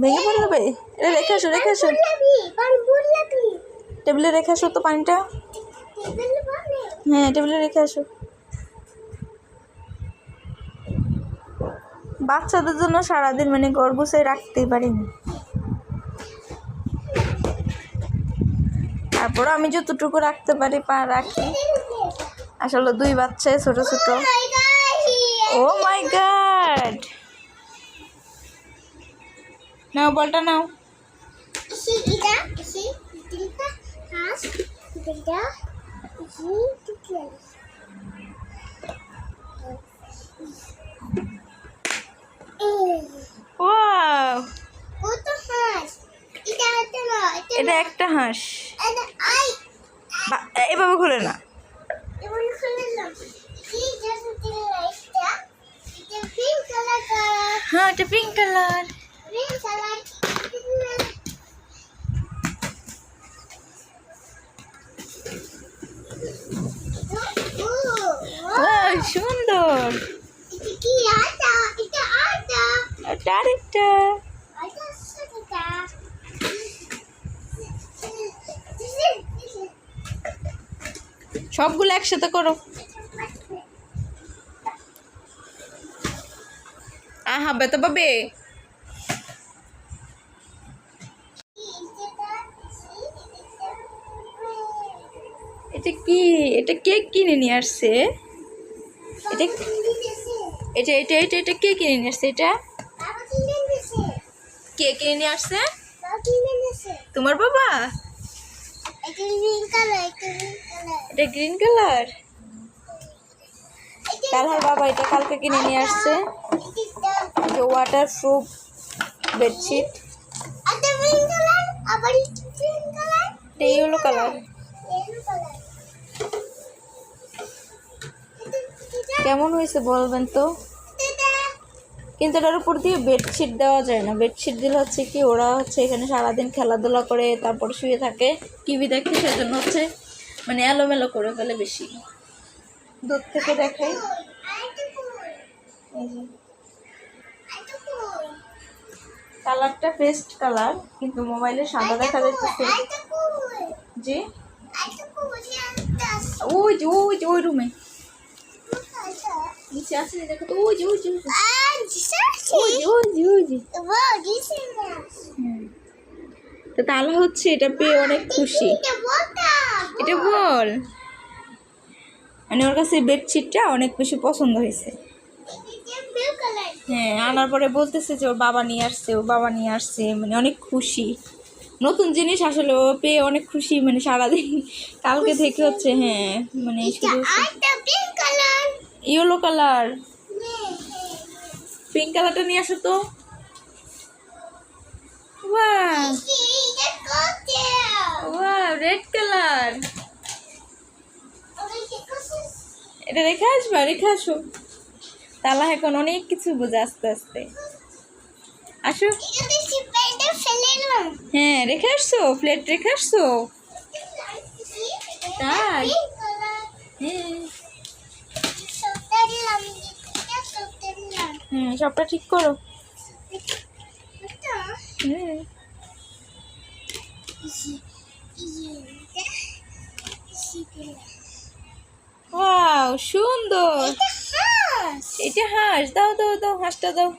ভেঙে পড়বে এটা রেখে আসো রেখে আসো। টেবিলে রেখে আসো তো পানিটা। হ্যাঁ টেবিলে রেখে আসো। বাচ্চাদের জন্য সারাদিন মানে ঘর গুছিয়ে রাখতেই পারিনি। তারপর আমি যতটুকু রাখতে পারি পা রাখি। আসলে দুই বাচ্চা ছোট ছোট। ও মাই গড নাও বলটা নাও। এটা একটা হাঁস। এভাবে খুলে না। হ্যাঁ এটা পিঙ্ক কালার সুন্দর। সবগুলো একসাথে করো। আহা বেতা পাবে এটা কে কিনে নিয়ে আসছে। এটা এটা এটা এটা কে কিনে নিয়ে আসছে এটা? কে কিনে নিয়ে আসছে? তোমার বাবা? এটা গ্রিন কালার। কালার বাবা এটা কালকে কিনে নিয়ে আসছে। ওয়াটার প্রুফ বেডশিট এটা ইয়েলো কালার। কেমন হয়েছে বলবেন তো? কিন্তু এটার উপর দিয়ে বেডশিট দেওয়া যায় না। বেডশিট দিলে হচ্ছে কি ওরা হচ্ছে এখানে সারাদিন খেলাধুলা করে তারপর শুয়ে থাকে। টিভি দেখে সেজন্য হচ্ছে মানে এলোমেলো করে ফেলে বেশি। দূর থেকে দেখাই। কালারটা পেস্ট কালার কিন্তু মোবাইলে সাদা দেখা যাচ্ছে জি? ওই যে ওই যে ওই রুমে নিচে আছে না, দেখো তো ওই যে যে। তো হচ্ছে এটা পেয়ে অনেক খুশি। এটা বল। মানে ওর কাছে বেডশিটটা অনেক বেশি পছন্দ হয়েছে। হ্যাঁ আনার পরে বলতেছে যে ওর বাবা নিয়ে আসছে ওর বাবা নিয়ে আসছে মানে অনেক খুশি। নতুন জিনিস আসলে ও পেয়ে অনেক খুশি মানে সারাদিন। কালকে থেকে হচ্ছে হ্যাঁ মানে শুধু ইয়েলো কালার। পিঙ্ক কালারটা নিয়ে আসো তো। Red colour. এটা রেখে আসবা, রেখে আসো। তালা এখন অনেক কিছু বোঝা আস্তে আস্তে। আসো। হ্যাঁ রেখে আসছো প্লেট রেখে আসছো। তাই সবটা ঠিক করো। ওয়াও, সুন্দর। এটা হাঁস, দাও দাও দাও, হাঁসটা দাও।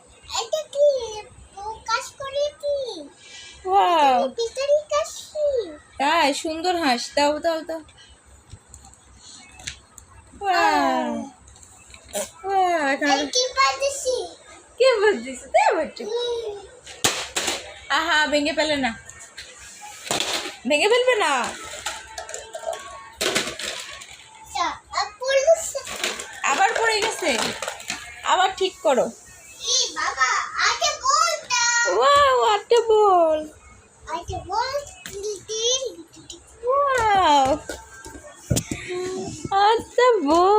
ওয়াও। তাই, সুন্দর হাঁস, দাও দাও দাও। ওয়াও। ওয়াও এখানে কে বলছিস দে বাচ্চা আহা ভেঙে ফেলে না ভেঙে ফেলবে না আবার পড়ে গেছে আবার ঠিক করো বাবা ওয়াও আটটা বল আটটা বল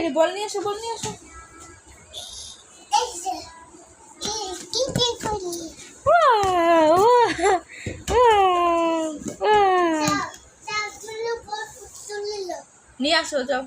আয় হায় রে বল নিয়ে আসো বল নিয়ে ওয়াও নিয়ে আসো যাও